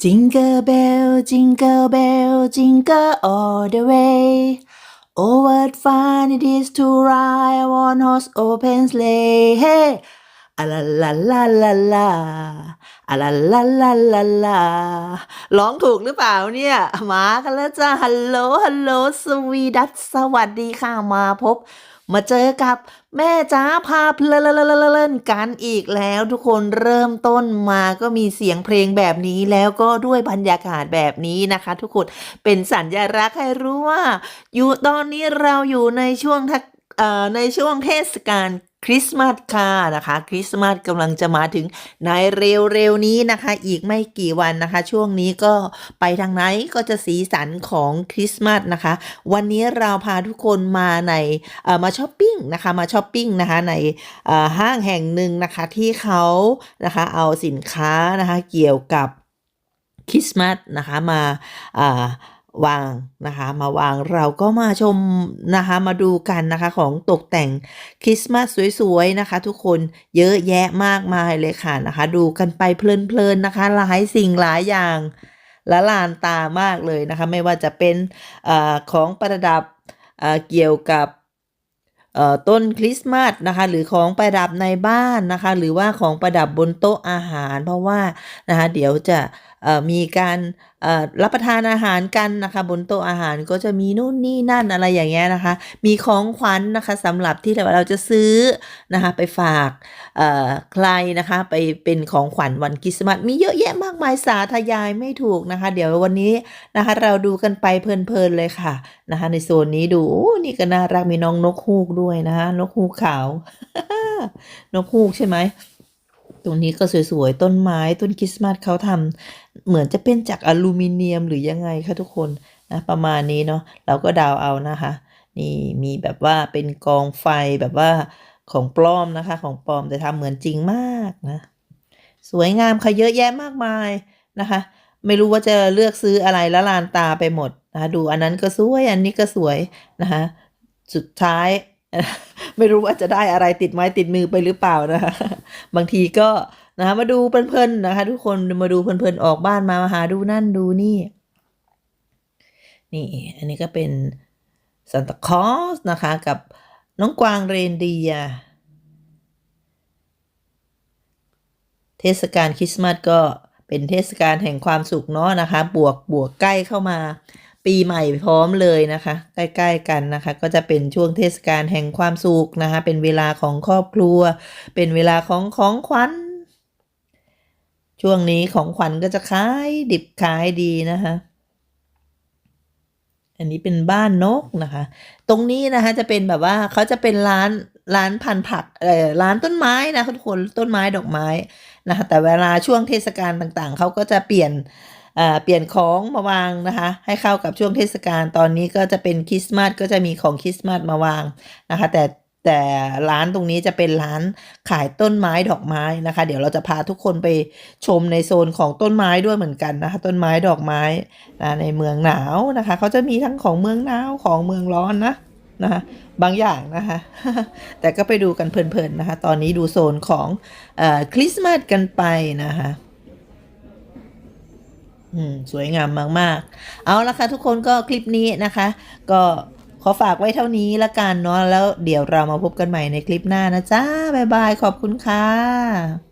Jingle bell, jingle bell, jingle all the way. Oh, what fun it is to ride on horse open sleigh. Hey, a la la la la la, a la la la la la ร้องถูกหรือเปล่าเนี่ย มากันแล้วจ้าฮัลโหลฮัลโหลสวีดัสสวัสดีค่ะ มาพบ มาเจอกับแม่จ้าพาเพลินกันอีกแล้วทุกคนเริ่มต้นมาก็มีเสียงเพลงแบบนี้แล้วก็ด้วยบรรยากาศแบบนี้นะคะ ทุกคนเป็นสัญลักษณ์ให้รู้ว่า อยู่ตอนนี้เราอยู่ในช่วงทักในช่วงเทศกาล คริสต์มาสค่ะนะคะคริสต์มาสกำลังจะมาถึงในเร็วๆนี้นะคะ อีกไม่กี่วันนะคะ ช่วงนี้ก็ไปทางไหนก็จะสีสันของคริสต์มาสนะคะ วันนี้เราพาทุกคนมาในเอ่อมาช้อปปิ้งนะคะมาช้อปปิ้งนะคะในเอ่อห้างแห่งหนึ่งนะคะที่เขานะคะเอาสินค้านะคะเกี่ยวกับคริสต์มาสนะคะมาอ่า วางนะคะมาวางเราก็มาชมนะคะมาดูกันนะคะของตกแต่งคริสต์มาสสวยๆนะคะ ทุกคนเยอะแยะมากมายเลยค่ะนะคะ ดูกันไปเพลินๆนะคะหลายสิ่งหลายอย่างละลานตามากเลยนะคะ ไม่ว่าจะเป็นอของประดับเอ่อเกี่ยวกับเอ่อต้นคริสต์มาสนะคะหรือของประดับในบ้านนะคะ หรือว่าของประดับบนโต๊ะอาหาร เพราะว่านะคะเดี๋ยวจะ มีการรับประทานอาหารกันนะคะบนโต๊ะอาหารก็จะมีนู่นนี่นั่นอะไรอย่างเงี้ยนะคะ มีของขวัญนะคะสำหรับที่เราจะซื้อนะคะไปฝากใครนะคะไปเป็นของขวัญวันคริสต์มาสมีเยอะแยะมากมายสาธยายไม่ถูกนะคะ เดี๋ยววันนี้นะคะเราดูกันไปเพลินๆเลยค่ะนะคะ ในโซนนี้ดูนี่ก็น่ารักมีน้องนกฮูกด้วยนะคะนกฮูกขาว นกฮูกใช่ไหม ตรงนี้ก็สวยๆ ต้นไม้ต้นคริสต์มาสเขาทำเหมือนจะเป็นจากอลูมิเนียมหรือยังไงคะทุกคนนะประมาณนี้เนาะเราก็ดาวเอานะคะ นี่มีแบบว่าเป็นกองไฟแบบว่าของปลอมนะคะ ของปลอมแต่ทำเหมือนจริงมากนะ สวยงามค่ะเยอะแยะมากมายนะคะ ไม่รู้ว่าจะเลือกซื้ออะไรละลานตาไปหมดนะคะดูอันนั้นก็สวยอันนี้ก็สวยนะคะสุดท้าย ไม่รู้ว่าจะได้อะไรติดไม้ติดมือไปหรือเปล่านะคะบางทีก็นะคะมาดูเพลินๆนะคะ ทุกคนมาดูเพลินๆออกบ้านมามาหาดูนั่นดูนี่ นี่ อันนี้ก็เป็นซานตาคอสนะคะ กับน้องกวางเรนเดีย เทศกาลคริสต์มาสก็เป็นเทศกาลแห่งความสุขเนาะนะคะ บวกบวกใกล้เข้ามา ปีใหม่พร้อมเลยนะคะ ใกล้ๆกันนะคะ ก็จะเป็นช่วงเทศกาลแห่งความสุขนะคะ เป็นเวลาของครอบครัว เป็นเวลาของของขวัญช่วงนี้ของขวัญก็จะขายดิบขายดีนะคะอันนี้เป็นบ้านนกนะคะ ตรงนี้นะคะจะเป็นแบบว่าเขาจะเป็นร้านร้านพันผักเอ่อร้านต้นไม้นะคะทุกคนต้นไม้ดอกไม้นะคะแต่เวลาช่วงเทศกาลต่างๆเขาก็จะเปลี่ยน เปลี่ยนของมาวางนะคะ ให้เข้ากับช่วงเทศกาลตอนนี้ก็จะเป็นคริสต์มาสก็จะมีของคริสต์มาสมาวางนะคะ แต่แต่ร้านตรงนี้จะเป็นร้านขายต้นไม้ดอกไม้นะคะ เดี๋ยวเราจะพาทุกคนไปชมในโซนของต้นไม้ด้วยเหมือนกันนะคะ ต้นไม้ดอกไม้นะในเมืองหนาวนะคะเขาจะมีทั้งของเมืองหนาวของเมืองร้อนนะนะคะบางอย่างนะคะ แต่ก็ไปดูกันเพลินๆนะคะ ตอนนี้ดูโซนของอคริสต์มาสกันไปนะคะ อืมสวยงามมาก ๆ เอาละค่ะทุกคนก็คลิปนี้นะคะ ก็ขอฝากไว้เท่านี้ละกันเนาะแล้วเดี๋ยวเรามาพบกันใหม่ในคลิปหน้านะจ๊ะบ๊ายบาย ขอบคุณค่ะ